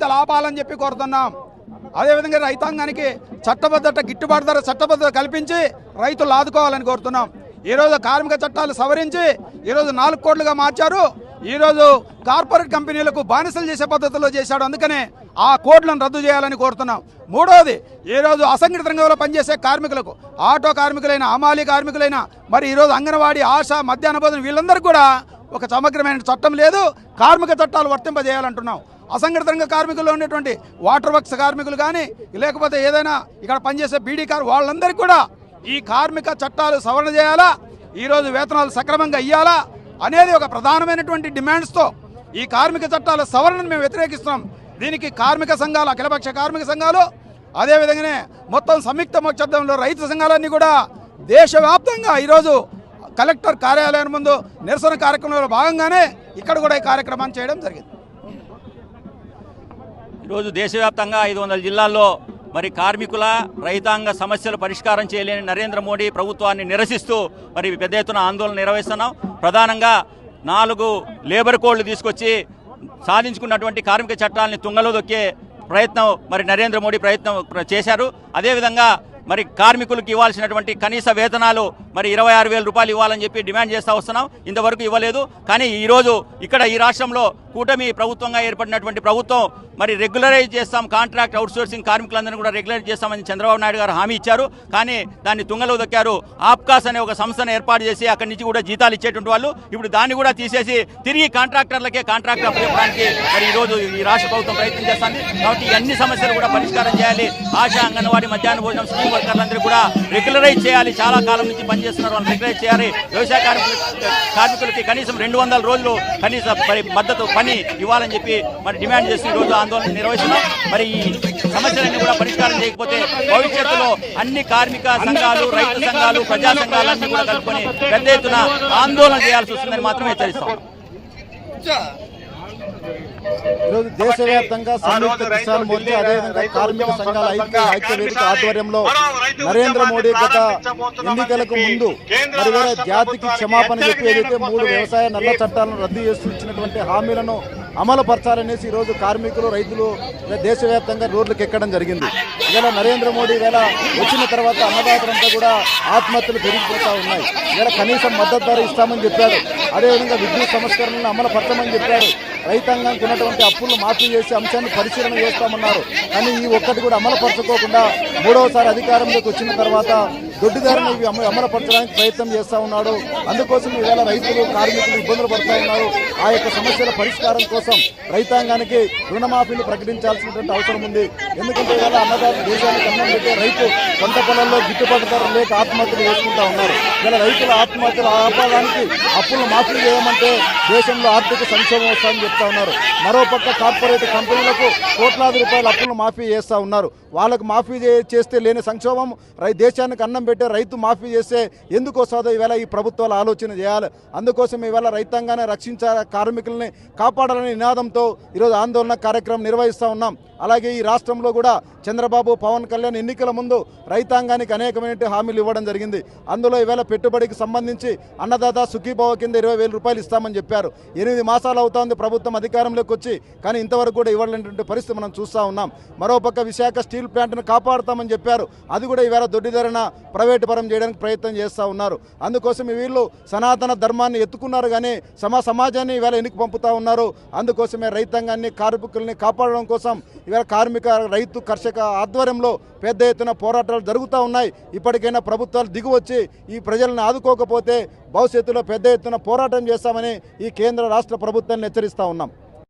పెద్ద లాభాలని చెప్పి కోరుతున్నాం. అదేవిధంగా రైతాంగానికి చట్టబద్ధత గిట్టుబాటు ధర చట్టబద్ధత కల్పించి రైతులు ఆదుకోవాలని కోరుతున్నాం. ఈరోజు కార్మిక చట్టాలు సవరించి ఈరోజు నాలుగు కోట్లుగా మార్చారు. ఈరోజు కార్పొరేట్ కంపెనీలకు బానిసలు చేసే పద్ధతిలో చేశాడు. అందుకనే ఆ కోడ్లను రద్దు చేయాలని కోరుతున్నాం. మూడవది ఈరోజు అసంఘటిత రంగంలో పనిచేసే కార్మికులకు ఆటో కార్మికులైన అమాలి కార్మికులైన మరి ఈరోజు అంగన్వాడీ ఆశ మధ్యాహ్న భోజనం వీళ్ళందరికీ కూడా ఒక సమగ్రమైన చట్టం లేదు. కార్మిక చట్టాలు వర్తింపజేయాలంటున్నాం అసంఘటిత రంగ కార్మికుల్లో ఉండేటువంటి వాటర్ వర్క్స్ కార్మికులు కానీ లేకపోతే ఏదైనా ఇక్కడ పనిచేసే బీడీ కార్ వాళ్ళందరికీ కూడా ఈ కార్మిక చట్టాలు సవరణ చేయాలా? ఈరోజు వేతనాలు సక్రమంగా ఇవ్వాలా అనేది ఒక ప్రధానమైనటువంటి డిమాండ్స్తో ఈ కార్మిక చట్టాల సవరణను మేము వ్యతిరేకిస్తున్నాం. దీనికి కార్మిక సంఘాలు అఖిలపక్ష కార్మిక సంఘాలు అదేవిధంగానే మొత్తం సంయుక్త మోక్షబ్దంలో రైతు సంఘాలన్నీ కూడా దేశవ్యాప్తంగా ఈరోజు కలెక్టర్ కార్యాలయం ముందు నిరసన కార్యక్రమంలో భాగంగానే ఇక్కడ కూడా ఈ కార్యక్రమాన్ని చేయడం జరిగింది. ఈరోజు దేశవ్యాప్తంగా ఐదు వందల జిల్లాల్లో మరి కార్మికుల రైతాంగ సమస్యలు పరిష్కారం చేయలేని నరేంద్ర మోడీ ప్రభుత్వాన్ని నిరసిస్తూ మరి పెద్ద ఎత్తున ఆందోళన నిర్వహిస్తున్నాం. ప్రధానంగా నాలుగు లేబర్ కోడ్లు తీసుకొచ్చి సాధించుకున్నటువంటి కార్మిక చట్టాలని తుంగలో దొక్కే ప్రయత్నం మరి నరేంద్ర మోడీ ప్రయత్నం చేశారు. అదేవిధంగా మరి కార్మికులకు ఇవ్వాల్సినటువంటి కనీస వేతనాలు మరి ఇరవై ఆరు వేల రూపాయలు ఇవ్వాలని చెప్పి డిమాండ్ చేస్తూ వస్తున్నాం. ఇంతవరకు ఇవ్వలేదు. కానీ ఈరోజు ఇక్కడ ఈ రాష్ట్రంలో కూటమి ప్రభుత్వంగా ఏర్పడినటువంటి ప్రభుత్వం మరి రెగ్యులరైజ్ చేస్తాం. కాంట్రాక్ట్ అవుట్సోర్సింగ్ కార్మికులందరినీ కూడా రెగ్యులరైజ్ చేస్తామని చంద్రబాబు నాయుడు గారు హామీ ఇచ్చారు. కానీ దాన్ని తుంగలో దొక్కారు. ఆప్కాస్ అనే ఒక సంస్థను ఏర్పాటు చేసి అక్కడి నుంచి కూడా జీతాలు ఇచ్చేటువంటి వాళ్ళు. ఇప్పుడు దాన్ని కూడా తీసేసి తిరిగి కాంట్రాక్టర్లకే కాంట్రాక్ట్ అప్పచెప్పడానికి మరి ఈ రోజు ఈ రాష్ట్ర ప్రభుత్వం ప్రయత్నం చేస్తుంది. కాబట్టి అన్ని సమస్యలు కూడా పరిష్కారం చేయాలి. ఆశా అంగన్వాడీ మధ్యాహ్న భోజనం స్కీమ్ వర్కర్లందరూ కూడా రెగ్యులరైజ్ చేయాలి. చాలా కాలం నుంచి పనిచేస్తున్నారు. వాళ్ళు రెగ్యులరైజ్ చేయాలి. వ్యవసాయ కార్మికులు కార్మికులకి కనీసం రెండు వందల రోజులు కనీస మరి మద్దతు పని ఇవ్వాలని చెప్పి మరి డిమాండ్ చేసి రోజు ఆందోళన నిర్వహిస్తున్నాం. మరి ఈ సమస్యలన్నీ కూడా పరిష్కారం చేయకపోతే భవిష్యత్తులో అన్ని కార్మిక సంఘాలు రైతు సంఘాలు ప్రజా సంఘాలన్నీ కూడా కలుపుకొని పెద్ద ఎత్తున ఆందోళన చేయాల్సి వస్తుందని మాత్రం హెచ్చరిస్తాం. ఈరోజు దేశవ్యాప్తంగా సంయుక్త కిసాన్ మోర్చా అదేవిధంగా కార్మిక సంఘాల ఐక్య ఐక్య వేదిక ఆధ్వర్యంలో నరేంద్ర మోడీ గత ఎన్నికలకు ముందు మరి జాతికి క్షమాపణ చెప్పి ఏదైతే మూడు వ్యవసాయ నల్ల చట్టాలను రద్దు చేస్తూ ఇచ్చినటువంటి హామీలను అమలు పరచాలనేసి ఈరోజు కార్మికులు రైతులు దేశవ్యాప్తంగా రోడ్లకు ఎక్కడం జరిగింది. ఇలా నరేంద్ర మోడీ వేళ వచ్చిన తర్వాత అన్నదాతలంతా కూడా ఆత్మహత్యలు పెరిగిపోతా ఉన్నాయి. ఇలా కనీసం మద్దతు ధర ఇస్తామని చెప్పాడు అదేవిధంగా విద్యుత్ సంస్కరణలను అమలు పరచమని చెప్పాడు రైతాంగానికి ఉన్నటువంటి అప్పులను మాఫీ చేసే అంశాన్ని పరిశీలన చేస్తామన్నారు. కానీ ఈ ఒక్కటి కూడా అమలుపరచుకోకుండా మూడవసారి అధికారంలోకి వచ్చిన తర్వాత దొడ్డిదారులు ఇవి అమ- అమలుపరచడానికి ప్రయత్నం చేస్తూ ఉన్నాడు. అందుకోసం ఈవేళ రైతులు కార్మికులు ఇబ్బందులు పడుతూ ఉన్నారు. ఆ యొక్క సమస్యల పరిష్కారం కోసం రైతాంగానికి రుణమాఫీలు ప్రకటించాల్సినటువంటి అవసరం ఉంది. ఎందుకంటే ఈవేళ అన్నదాత దేశానికి అన్నం పెట్టే రైతు పంట పొలంలో గిట్టుబాటు ధర లేక ఆత్మహత్యలు చేసుకుంటా ఉన్నారు. ఇలా రైతుల ఆత్మహత్యలు ఆపడానికి అప్పులు మాఫీ చేయమంటే దేశంలో ఆర్థిక సంక్షేమం వస్తుందని చెప్తా ఉన్నారు. మరోపక్క కార్పొరేట్ కంపెనీలకు కోట్లాది రూపాయల అప్పులు మాఫీ చేస్తా ఉన్నారు. వాళ్ళకు మాఫీ చేస్తే లేని సంక్షోభం రై దేశానికి అన్నం పెట్టే రైతు మాఫీ చేస్తే ఎందుకు వస్తుందో ఈవేళ ఈ ప్రభుత్వాలు ఆలోచన చేయాలి. అందుకోసం ఈవేళ రైతాంగాన్ని రక్షించాలి కార్మికుల్ని కాపాడాలనే నినాదంతో ఈరోజు ఆందోళన కార్యక్రమం నిర్వహిస్తూ ఉన్నాం. అలాగే ఈ రాష్ట్రంలో కూడా చంద్రబాబు పవన్ కళ్యాణ్ ఎన్నికల ముందు రైతాంగానికి అనేకమైన హామీలు ఇవ్వడం జరిగింది. అందులో ఈవేళ పెట్టుబడికి సంబంధించి అన్నదాత సుఖీభావ కింద ఇరవై వేల రూపాయలు ఇస్తామని చెప్పారు. ఎనిమిది మాసాలు అవుతోంది ప్రభుత్వం అధికారంలోకి వచ్చి కానీ ఇంతవరకు కూడా ఇవ్వలేనటువంటి పరిస్థితి మనం చూస్తూ ఉన్నాం. మరోపక్క విశాఖ స్టీల్ ప్లాంట్ను కాపాడుతామని చెప్పారు. అది కూడా ఈవేళ దొడ్డిధరణ ప్రైవేటు పరం చేయడానికి ప్రయత్నం చేస్తూ ఉన్నారు. అందుకోసం వీళ్ళు సనాతన ధర్మాన్ని ఎత్తుకున్నారు కానీ సమా సమాజాన్ని ఇవాళ ఎన్నిక పంపుతూ ఉన్నారు. అందుకోసమే రైతాంగాన్ని కార్మికుల్ని కాపాడడం కోసం ఇవాళ కార్మిక రైతు కర్షక ఆధ్వర్యంలో పెద్ద ఎత్తున పోరాటాలు జరుగుతూ ఉన్నాయి. ఇప్పటికైనా ప్రభుత్వాలు దిగువచ్చి ఈ ప్రజలను ఆదుకోకపోతే భవిష్యత్తులో పెద్ద ఎత్తున పోరాటం చేస్తామని ఈ కేంద్ర రాష్ట్ర ప్రభుత్వాన్ని హెచ్చరిస్తూ ఉన్నాం.